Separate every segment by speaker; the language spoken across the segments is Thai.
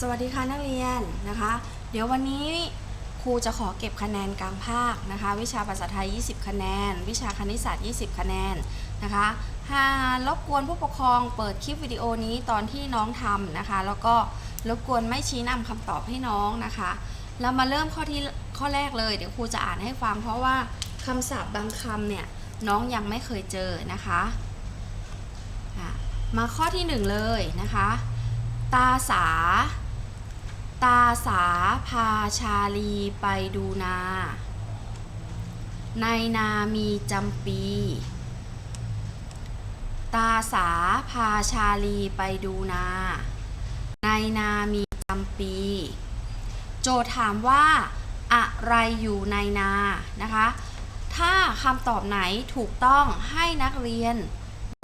Speaker 1: สวัสดีค่ะนักเรียนนะคะ เดี๋ยววันนี้ครูจะขอเก็บคะแนนกลางภาคนะคะ วิชาภาษาไทย 20 คะแนน วิชาคณิตศาสตร์ 20 คะแนนนะคะหารบกวนผู้ปกครองเปิดคลิปวิดีโอนี้ตอนที่น้องทำนะคะ แล้วก็รบกวนไม่ชี้นำคำตอบให้น้องนะคะ เรามาเริ่มข้อที่ข้อแรกเลย เดี๋ยวครูจะอ่านให้ฟังเพราะว่าคำศัพท์บางคำเนี่ยน้องยังไม่เคยเจอนะคะอะมาข้อที่หนึ่งเลยนะคะ ตาสา ตาสาพาชาลีไปดูนา ในนามีจำปี ตาสาพาชาลีไปดูนา ในนามีจำปี โจทย์ถามว่า อะไรอยู่ในนา นะคะ ถ้าคำตอบไหนถูกต้องให้นักเรียน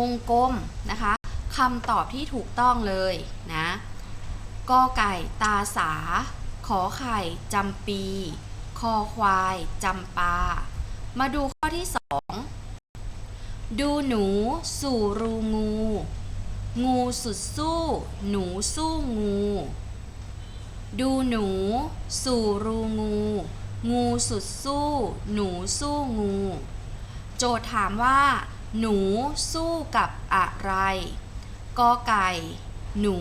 Speaker 1: วงกลมนะคะคำตอบที่ถูกต้องเลยนะ กอไก่ตาสา ขอไข่จำปี คอควายจำปา มาดูข้อที่สองดูหนูสู่รูงู งูสุดสู้ หนูสู้งู ดูหนู สู่รูงู งูสุดสู้ หนูสู้งู โจทย์ถามว่า หนูสู้กับอะไรกอไก่ หนู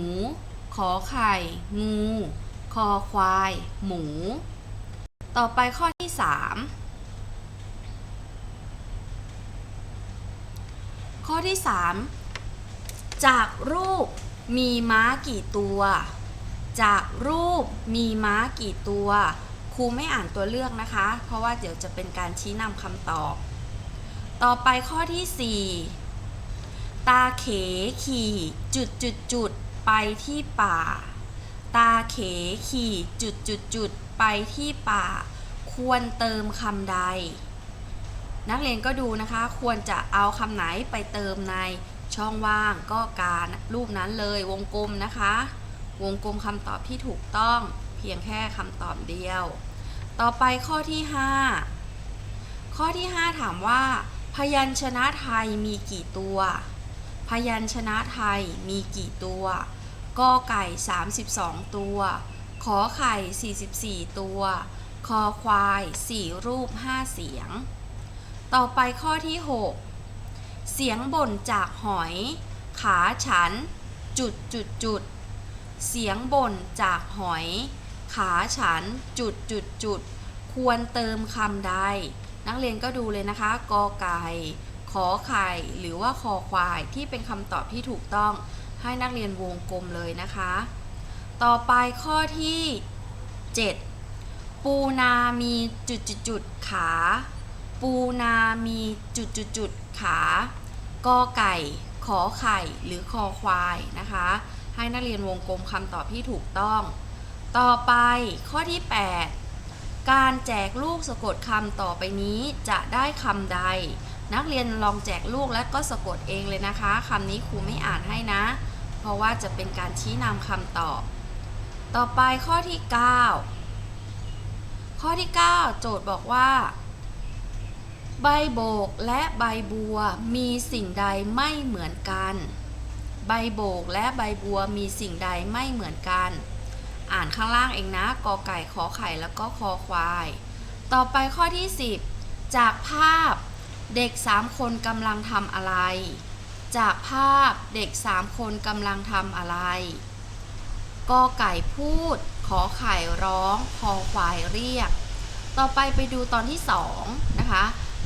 Speaker 1: อไข่ งู คอควาย หมู ต่อไปข้อที่3ข้อที่3จากรูปมีม้ากี่ตัว จากรูปมีม้ากี่ตัว ครูไม่อ่านตัวเลือกนะคะ เพราะว่าเดี๋ยวจะเป็นการชี้นำคำตอบ ต่อไปข้อที่ 4 ตาเขขี่จุดจุดจุด ไปที่ป่า ตาเขขี่จุดจุดจุดไปที่ป่า ควรเติมคำใด นักเรียนก็ดูนะคะ ควรจะเอาคำไหนไปเติมในช่องว่างก็การรูปนั้นเลยวงกลมนะคะ วงกลมคำตอบที่ถูกต้องเพียงแค่คำตอบเดียว ต่อไปข้อที่ 5 ข้อที่ 5 ถามว่า พยัญชนะไทยมีกี่ตัว พยัญชนะไทยมีกี่ตัวกอไก่ 32 ตัว ขอไข่ 44 ตัว คอควาย 4 รูป 5 เสียง ต่อไปข้อที่ 6 เสียงบ่นจากหอย ขาฉัน จุดจุดจุด เสียงบ่นจากหอย ขาฉัน จุดจุดจุด ควรเติมคำใด นักเรียนก็ดูเลยนะคะ กอไก่ ขอไข่หรือว่าคอควายที่เป็นคำตอบที่ถูกต้องให้นักเรียนวงกลมเลยนะคะ ต่อไปข้อที่ 7 ปูนามีจุดจุดจุดขา ปูนามีจุดจุดจุดขากอไก่ ขอไข่หรือคอควายนะคะ ให้นักเรียนวงกลมคำตอบที่ถูกต้อง ต่อไปข้อที่ 8 การแจกลูกสะกดคำต่อไปนี้จะได้คำใด นักเรียนลองแจกลูกและก็สะกดเองเลยนะคะคำนี้ครูไม่อ่านให้นะ เพราะว่าจะเป็นการชี้นำคำตอบ ต่อไปข้อที่ 9 ข้อที่ 9 โจทย์บอกว่า ใบโบกและใบบัวมีสิ่งใดไม่เหมือนกัน ใบโบกและใบบัวมีสิ่งใดไม่เหมือนกัน อ่านข้างล่างเองนะกอไก่ขอไข่แล้วก็คอควาย ต่อไปข้อที่ 10 จากภาพ เด็ก 3 คนกำลังทำอะไร จากภาพเด็ก 3 คนกำลังทำอะไรกอไก่พูด ขอไข่ร้องคอควายเรียก ต่อไปไปดูตอนที่2นะคะ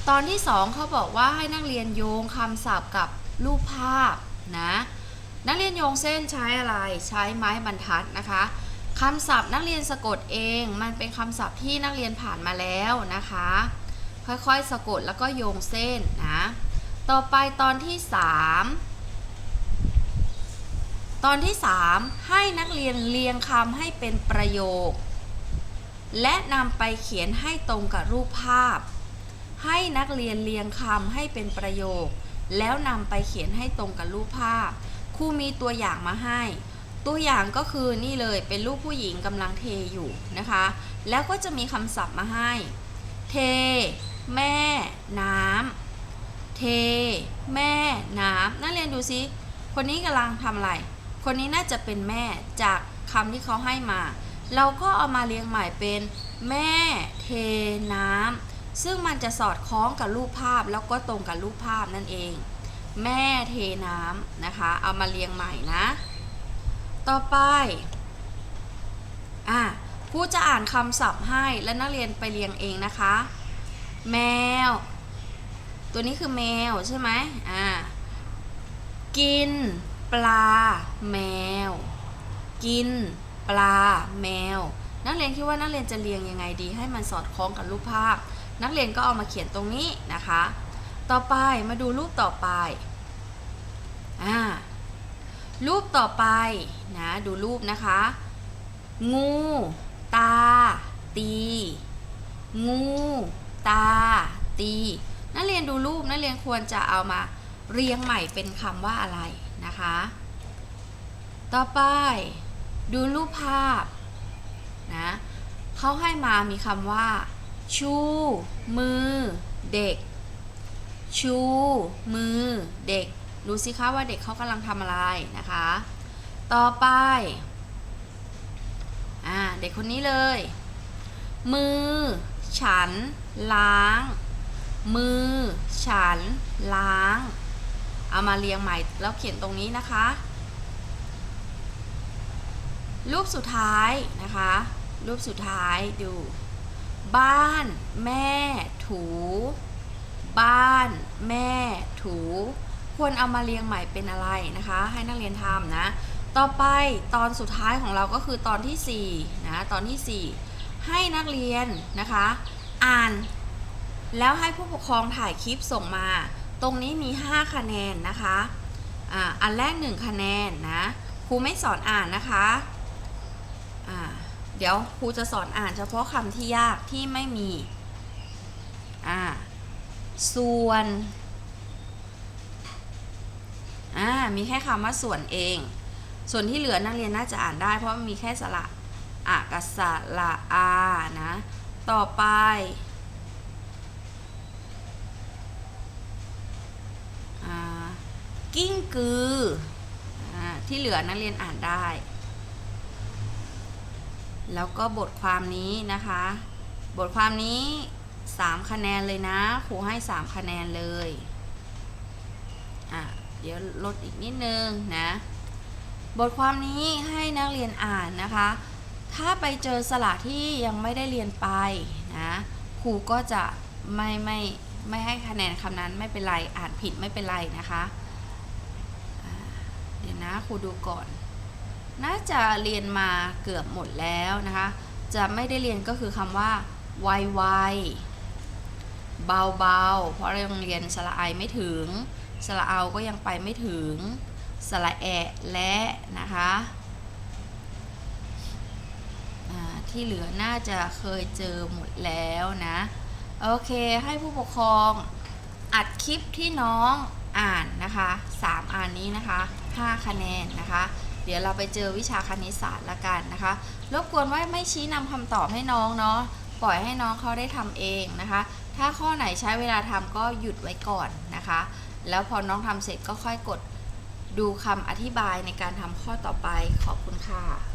Speaker 1: ตอนที่ 2เขาบอกว่าให้นักเรียนโยงคำศัพท์กับรูปภาพนะนักเรียนโยงเส้นใช้อะไรใช้ไม้บรรทัดนะคะคำศัพท์นักเรียนสะกดเอง มันเป็นคำศัพท์ที่นักเรียนผ่านมาแล้วนะคะ ค่อยๆ สะกดแล้วก็โยงเส้นนะ ต่อไปตอนที่ 3 ตอนที่ 3 ให้นักเรียนเรียงคำให้เป็นประโยค และนำไปเขียนให้ตรงกับรูปภาพ ให้นักเรียนเรียงคำให้เป็นประโยค แล้วนำไปเขียนให้ตรงกับรูปภาพ ครูมีตัวอย่างมาให้ตัวอย่างก็คือนี่เลยเป็นรูปผู้หญิงกำลังเทอยู่นะคะ แล้วก็จะมีคำศัพท์มาให้ เท แม่น้ำเท แม่น้ำนักเรียนดูซิ คนนี้กำลังทำอะไร คนนี้น่าจะเป็นแม่จากคำที่เขาให้มา เราก็เอามาเรียงใหม่เป็น แม่เทน้ำซึ่งมันจะสอดคล้องกับรูปภาพแล้วก็ตรงกับรูปภาพนั่นเอง แม่เทน้ำนะคะ เอามาเรียงใหม่นะ ต่อไปอะครูจะอ่านคำศัพท์ให้และนักเรียนไปเรียงเองนะคะ แมว ตัวนี้คือแมวใช่ไหมอ่า กิน ปลา แมว กิน ปลา แมว นักเรียนคิดว่านักเรียนจะเรียงยังไงดี ให้มันสอดคล้องกับรูปภาพ นักเรียนก็เอามาเขียนตรงนี้นะคะ ต่อไปมาดูรูปต่อไป อ่า รูปต่อไปนะดูรูปนะคะ งู ตา ตี งู ตา ตี นักเรียนดูรูปนักเรียนควรจะเอามาเรียงใหม่เป็นคำว่าอะไรนะคะ ต่อไป ดูรูปภาพนะเขาให้มามีคำว่า ชู มือ เด็ก ชู มือ เด็ก ดูสิคะว่าเด็กเขากำลังทำอะไรนะคะ ต่อไปอ่าเด็กคนนี้เลย มือ ฉัน ล้าง มือ ฉัน ล้าง เอามาเรียงใหม่แล้วเขียนตรงนี้นะคะ รูปสุดท้ายนะคะ รูปสุดท้ายดู บ้าน แม่ ถู บ้าน แม่ ถู ควรเอามาเรียงใหม่เป็นอะไรนะคะ ให้นักเรียนทำนะ ต่อไปตอนสุดท้ายของเราก็คือตอนที่4นะตอนที่4 ให้นักเรียนนะคะ อ่าน แล้วให้ผู้ปกครองถ่ายคลิปส่งมา ตรงนี้มี 5 คะแนนนะคะอ่าอันแรก 1 คะแนนนะครูไม่สอนอ่านนะคะอ่าเดี๋ยวครูจะสอนอ่านเฉพาะคำที่ยากที่ไม่มีอ่าส่วนอ่ามีแค่คำว่าส่วนเอง ส่วนที่เหลือนักเรียนน่าจะอ่านได้เพราะมีแค่สระ อะกับสระอานะ ต่อไป กิ้งกืออที่เหลือนักเรียนอ่านได้ แล้วก็บทความนี้นะคะ บทความนี้ 3 คะแนนเลยนะครูให้ 3 คะแนนเลยอะเดี๋ยวลดอีกนิดนึงนะ บทความนี้ให้นักเรียนอ่านนะคะ ถ้าไปเจอสระที่ยังไม่ได้เรียนไปนะครูก็จะไม่ไม่ไม่ให้คะแนนคำนั้นไม่เป็นไรอ่านผิดไม่เป็นไรนะคะเดี๋ยวนะครูดูก่อน น่าจะเรียนมาเกือบหมดแล้วนะคะ จะไม่ได้เรียนก็คือคำว่าไวไวเบาเบาๆเพราะเรายังเรียนสระไอไม่ถึง สระเอาก็ยังไปไม่ถึง สระแอะและนะคะอ่า ที่เหลือน่าจะเคยเจอหมดแล้วนะ โอเคให้ผู้ปกครองอัดคลิปที่น้องอ่านนะคะ 3อ่านนี้นะคะ 5 คะแนนนะคะ เดี๋ยวเราไปเจอวิชาคณิตศาสตร์ละกันนะคะ รบกวนว่าไม่ชี้นำคำตอบให้น้องเนาะ ปล่อยให้น้องเขาได้ทำเองนะคะ ถ้าข้อไหนใช้เวลาทำก็หยุดไว้ก่อนนะคะ แล้วพอน้องทำเสร็จก็ค่อยกดดูคำอธิบายในการทำข้อต่อไปขอบคุณค่ะ